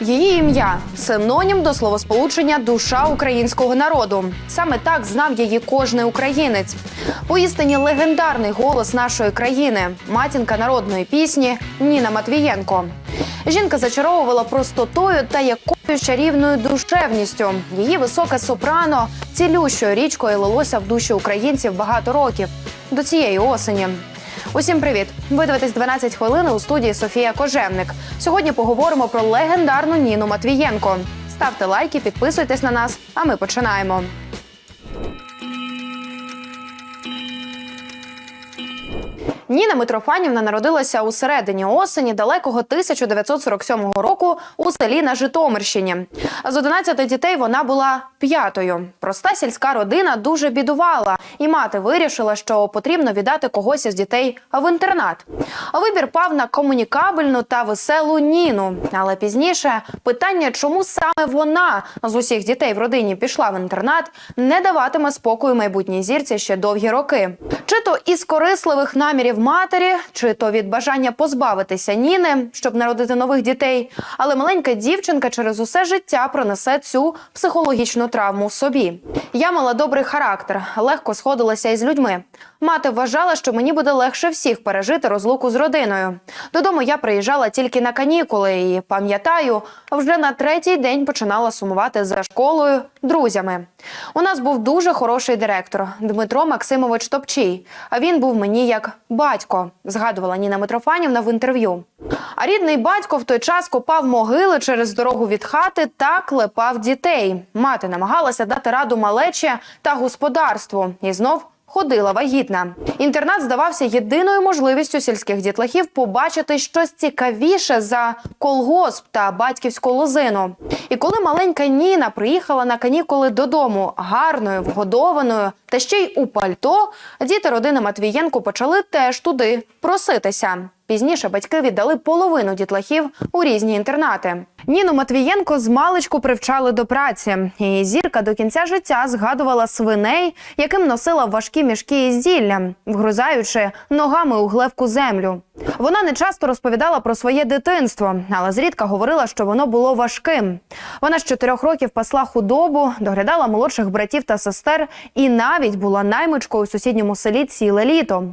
Її ім'я синонім до словосполучення душа українського народу. Саме так знав її кожний українець. Поістині легендарний голос нашої країни, матінка народної пісні Ніна Матвієнко. Жінка зачаровувала простотою та якою чарівною душевністю. Її високе сопрано цілющою річкою лилося в душі українців багато років до цієї осені. Усім привіт! Ви дивитесь 12 хвилин у студії Софія Кожевник. Сьогодні поговоримо про легендарну Ніну Матвієнко. Ставте лайки, підписуйтесь на нас, а ми починаємо. Ніна Митрофанівна народилася у середині осені далекого 1947 року у селі на Житомирщині. З 11 дітей вона була п'ятою. Проста сільська родина дуже бідувала, і мати вирішила, що потрібно віддати когось із дітей в інтернат. Вибір пав на комунікабельну та веселу Ніну. Але пізніше питання, чому саме вона з усіх дітей в родині пішла в інтернат, не даватиме спокою майбутній зірці ще довгі роки. Чи то із корисливих намірів матері, чи то від бажання позбавитися Ніни, щоб народити нових дітей. Але маленька дівчинка через усе життя пронесе цю психологічну травму в собі. Я мала добрий характер, легко сходилася із людьми. Мати вважала, що мені буде легше всіх пережити розлуку з родиною. Додому я приїжджала тільки на канікули, і пам'ятаю, вже на третій день починала сумувати за школою, друзями. У нас був дуже хороший директор Дмитро Максимович Топчий. А він був мені як батько, згадувала Ніна Митрофанівна в інтерв'ю. А рідний батько в той час копав могили через дорогу від хати та клепав дітей. Мати намагалася дати раду малечі та господарству і знов. Ходила вагітна. Інтернат здавався єдиною можливістю сільських дітлахів побачити щось цікавіше за колгосп та батьківську лозину. І коли маленька Ніна приїхала на канікули додому гарною, вгодованою та ще й у пальто, діти родини Матвієнко почали теж туди проситися. Пізніше батьки віддали половину дітлахів у різні інтернати. Ніну Матвієнко з маличку привчали до праці. Її зірка до кінця життя згадувала свиней, яким носила важкі мішки із зіллям, вгрузаючи ногами у глевку землю. Вона не часто розповідала про своє дитинство, але зрідка говорила, що воно було важким. Вона з чотирьох років пасла худобу, доглядала молодших братів та сестер і навіть була наймичкою у сусідньому селі ціле літо.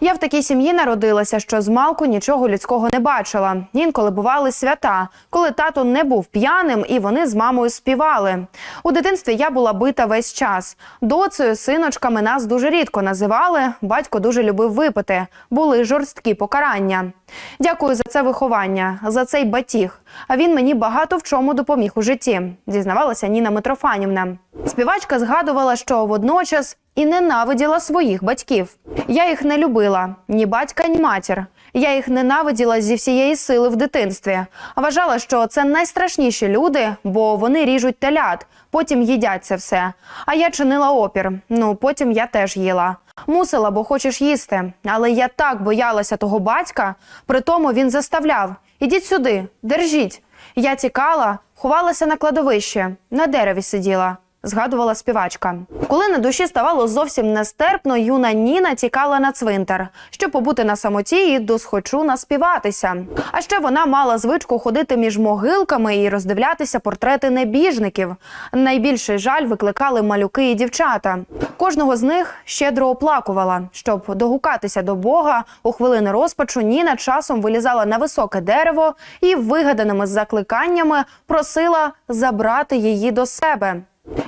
Я в такій сім'ї народилася, що з малку нічого людського не бачила. Інколи бували свята, коли тато не був п'яним, і вони з мамою співали. У дитинстві я була бита весь час. Доцею, синочками нас дуже рідко називали. Батько дуже любив випити. Були жорсткі покарання. Дякую за це виховання, за цей батіг. А він мені багато в чому допоміг у житті, зізнавалася Ніна Митрофанівна. Співачка згадувала, що водночас і ненавиділа своїх батьків. Я їх не любила ні батька, ні матір. Я їх ненавиділа зі всієї сили в дитинстві. Вважала, що це найстрашніші люди, бо вони ріжуть телят, потім їдять це все. А я чинила опір. Ну потім я теж їла. Мусила, бо хочеш їсти. Але я так боялася того батька. При тому він заставляв: ідіть сюди, держіть. Я тікала, ховалася на кладовище, на дереві сиділа. Згадувала співачка. Коли на душі ставало зовсім нестерпно, юна Ніна тікала на цвинтар, щоб побути на самоті і досхочу наспіватися. А ще вона мала звичку ходити між могилками і роздивлятися портрети небіжників. Найбільший жаль викликали малюки і дівчата. Кожного з них щедро оплакувала. Щоб догукатися до Бога, у хвилини розпачу Ніна часом вилізала на високе дерево і вигаданими закликаннями просила забрати її до себе.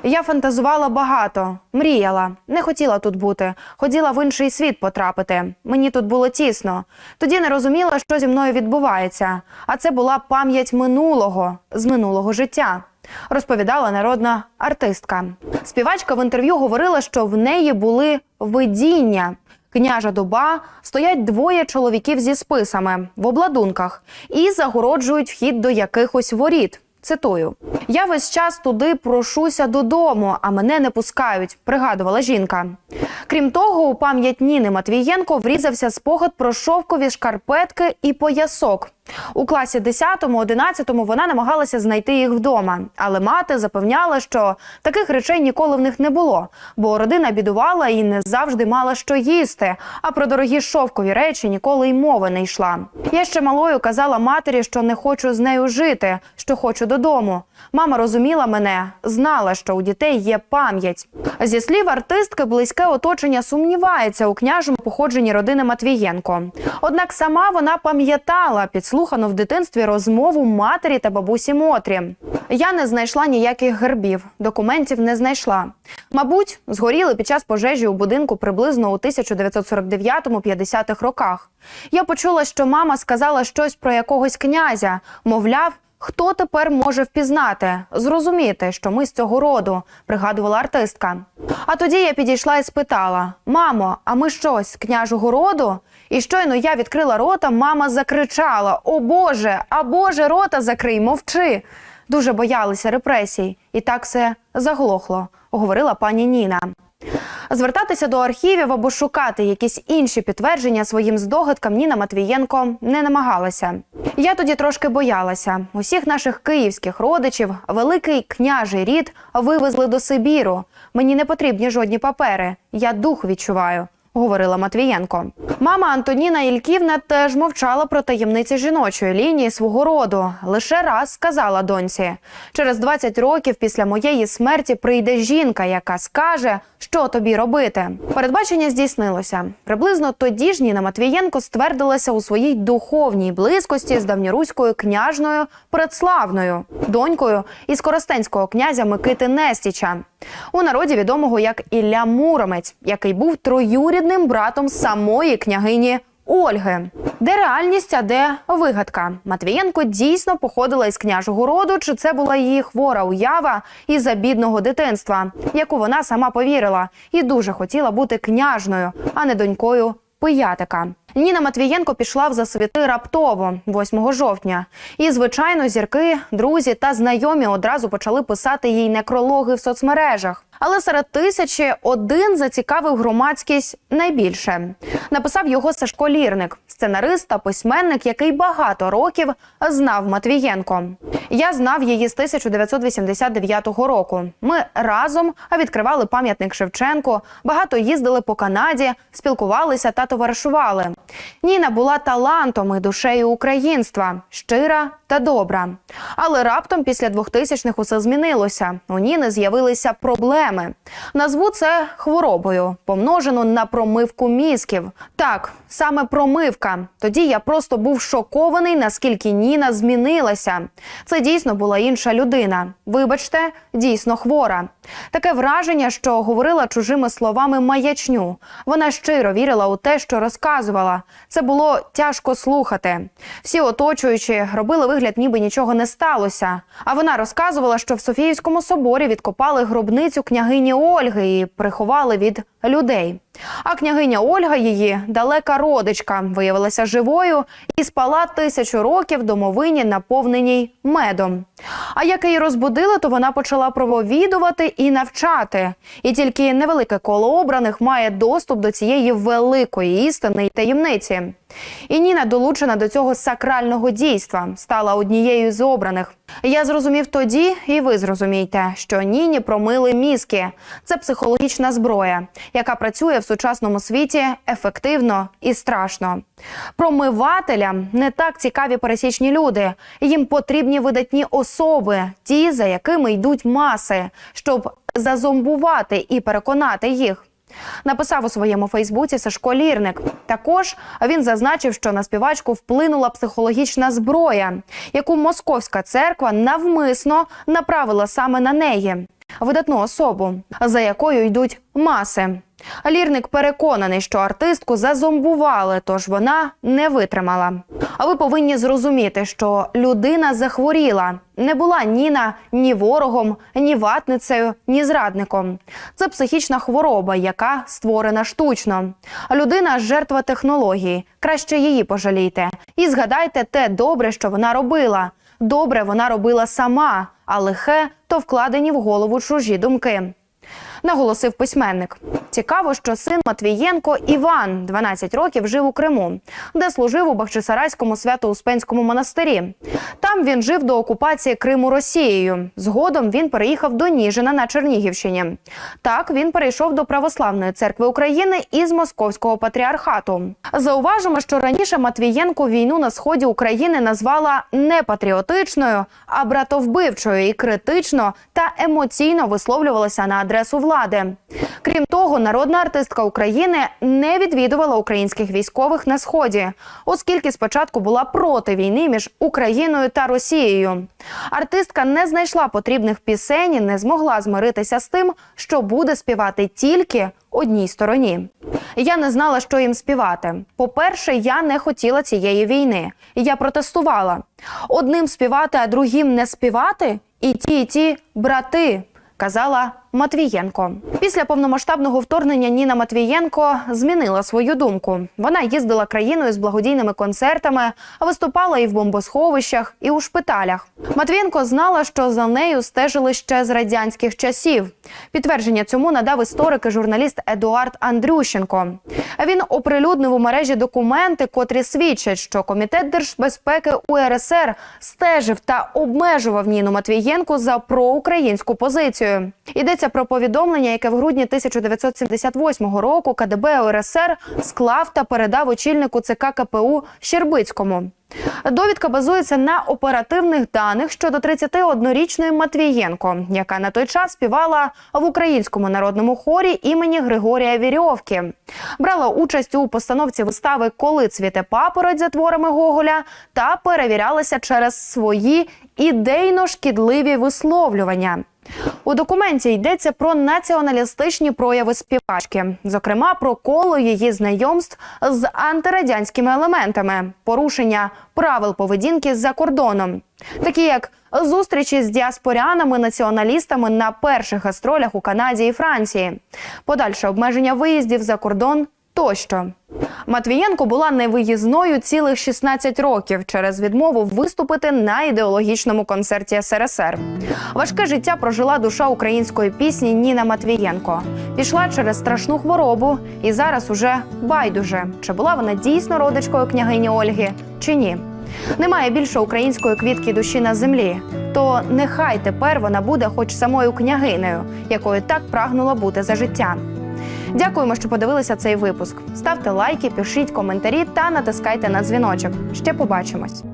Я фантазувала багато, мріяла, не хотіла тут бути, хотіла в інший світ потрапити. Мені тут було тісно. Тоді не розуміла, що зі мною відбувається. А це була пам'ять минулого з минулого життя. Розповідала народна артистка. Співачка в інтерв'ю говорила, що в неї були видіння. Княжа доба стоять двоє чоловіків зі списами в обладунках і загороджують вхід до якихось воріт. Цитую: я весь час туди прошуся додому, а мене не пускають. Пригадувала жінка. Крім того, у пам'ять Ніни Матвієнко врізався спогад про шовкові шкарпетки і поясок, У класі 10-11 вона намагалася знайти їх вдома, але мати запевняла, що таких речей ніколи в них не було, бо родина бідувала і не завжди мала що їсти. А про дорогі шовкові речі ніколи й мови не йшла. Я ще малою казала матері, що не хочу з нею жити, що хочу додому. Мама розуміла мене, знала, що у дітей є пам'ять. Зі слів артистки, близьке оточення сумнівається у княжому походженні родини Матвієнко. Однак сама вона пам'ятала підслухану в дитинстві розмову матері та бабусі Мотрі. Я не знайшла ніяких гербів, документів не знайшла. Мабуть, згоріли під час пожежі у будинку приблизно у 1949-50-х роках. Я почула, що мама сказала щось про якогось князя, мовляв. Хто тепер може впізнати, зрозуміти, що ми з цього роду, пригадувала артистка. А тоді я підійшла і спитала: Мамо, а ми що, з княжого роду? І щойно я відкрила рота, мама закричала: О Боже, а Боже, рота закрий, мовчи. Дуже боялися репресій, і так все заглохло, говорила пані Ніна. Звертатися до архівів або шукати якісь інші підтвердження своїм здогадкам Ніна Матвієнко не намагалася. Я тоді трошки боялася. Усіх наших київських родичів великий княжий рід вивезли до Сибіру. Мені не потрібні жодні папери. Я дух відчуваю. Говорила Матвієнко. Мама Антоніна Ільківна теж мовчала про таємниці жіночої лінії свого роду. Лише раз сказала доньці: через 20 років після моєї смерті прийде жінка, яка скаже, що тобі робити. Передбачення здійснилося. Приблизно тоді ж Ніна Матвієнко ствердилася у своїй духовній близькості з давньоруською княжною Предславною, донькою із коростенського князя Микити Нестіча. У народі відомого як Ілля Муромець, який був троюрідним братом самої княгині Ольги. Де реальність, а де вигадка? Матвієнко дійсно походила із княжого роду, чи це була її хвора уява із бідного дитинства, яку вона сама повірила, і дуже хотіла бути княжною, а не донькою пиятика. Ніна Матвієнко пішла в засвіти раптово, 8 жовтня. І, звичайно, зірки, друзі та знайомі одразу почали писати їй некрологи в соцмережах. Але серед тисячі один зацікавив громадськість найбільше. Написав його Сашко Лірник, сценарист та письменник, який багато років знав Матвієнко. Я знав її з 1989 року. Ми разом відкривали пам'ятник Шевченку, багато їздили по Канаді, спілкувалися та товаришували. Ніна була талантом і душею українства, щира та добра. Але раптом після 2000-х усе змінилося. У Ніни з'явилися проблеми. Назву це хворобою, помножену на промивку мізків. Так, саме промивка. Тоді я просто був шокований, наскільки Ніна змінилася. Це дійсно була інша людина. Вибачте, дійсно хвора. Таке враження, що говорила чужими словами маячню. Вона щиро вірила у те, що розказувала. Це було тяжко слухати. Всі оточуючі робили вигляд, ніби нічого не сталося. А вона розказувала, що в Софіївському соборі відкопали гробницю княгині Ольги і приховали від людей. А княгиня Ольга, її далека родичка, виявилася живою і спала тисячу років домовині, наповненій медом. А як її розбудили, то вона почала проповідувати і навчати. І тільки невелике коло обраних має доступ до цієї великої істини й таємниці. І Ніна, долучена до цього сакрального дійства, стала однією з обраних. Я зрозумів тоді, і ви зрозумійте, що Ніні промили мізки. Це психологічна зброя, яка працює в сучасному світі ефективно і страшно. Промивателям не так цікаві пересічні люди. Їм потрібні видатні особи, ті, за якими йдуть маси, щоб зазомбувати і переконати їх. Написав у своєму Фейсбуці Сашко Лірник. Також він зазначив, що на співачку вплинула психологічна зброя, яку московська церква навмисно направила саме на неї, видатну особу, за якою йдуть маси. Лірник переконаний, що артистку зазомбували, тож вона не витримала. А ви повинні зрозуміти, що людина захворіла. Не була Ніна ні ворогом, ні ватницею, ні зрадником. Це психічна хвороба, яка створена штучно. Людина жертва технології. Краще її пожалійте. І згадайте те добре, що вона робила. Добре вона робила сама, а лихе то вкладені в голову чужі думки. Наголосив письменник. Цікаво, що син Матвієнко Іван 12 років жив у Криму, де служив у Бахчисарайському свято-успенському монастирі. Там він жив до окупації Криму Росією. Згодом він переїхав до Ніжина на Чернігівщині. Так він перейшов до Православної церкви України із Московського патріархату. Зауважимо, що раніше Матвієнко війну на сході України назвала не патріотичною, а братовбивчою і критично та емоційно висловлювалася на адресу влади. Крім того, народна артистка України не відвідувала українських військових на сході, оскільки спочатку була проти війни між Україною та Росією. Артистка не знайшла потрібних пісень, і не змогла змиритися з тим, що буде співати тільки одній стороні. Я не знала, що їм співати. По-перше, я не хотіла цієї війни. Я протестувала. Одним співати, а другим не співати. І ті, і ті брати. Казала Матвієнко. Після повномасштабного вторгнення Ніна Матвієнко змінила свою думку. Вона їздила країною з благодійними концертами, виступала і в бомбосховищах, і у шпиталях. Матвієнко знала, що за нею стежили ще з радянських часів. Підтвердження цьому надав історик і журналіст Едуард Андрющенко. Він оприлюднив у мережі документи, котрі свідчать, що комітет держбезпеки УРСР стежив та обмежував Ніну Матвієнку за проукраїнську позицію. Йдеться про повідомлення, яке в грудні 1978 року КДБ УРСР склав та передав очільнику ЦК КПУ Щербицькому. Довідка базується на оперативних даних щодо 31-річної Матвієнко, яка на той час співала в українському народному хорі імені Григорія Вірьовки. Брала участь у постановці вистави Коли цвіте папороть за творами Гоголя та перевірялася через свої ідейно шкідливі висловлювання. У документі йдеться про націоналістичні прояви співачки, зокрема про коло її знайомств з антирадянськими елементами, порушення правил поведінки за кордоном, такі як зустрічі з діаспорянами націоналістами на перших гастролях у Канаді і Франції, подальше обмеження виїздів за кордон. Тощо Матвієнко була невиїзною цілих 16 років через відмову виступити на ідеологічному концерті СРСР. Важке життя прожила душа української пісні Ніна Матвієнко. Пішла через страшну хворобу, і зараз уже байдуже, чи була вона дійсно родичкою княгині Ольги, чи ні. Немає більше української квітки душі на землі. То нехай тепер вона буде, хоч самою княгинею, якою так прагнула бути за життя. Дякуємо, що подивилися цей випуск. Ставте лайки, пишіть коментарі та натискайте на дзвіночок. Ще побачимось.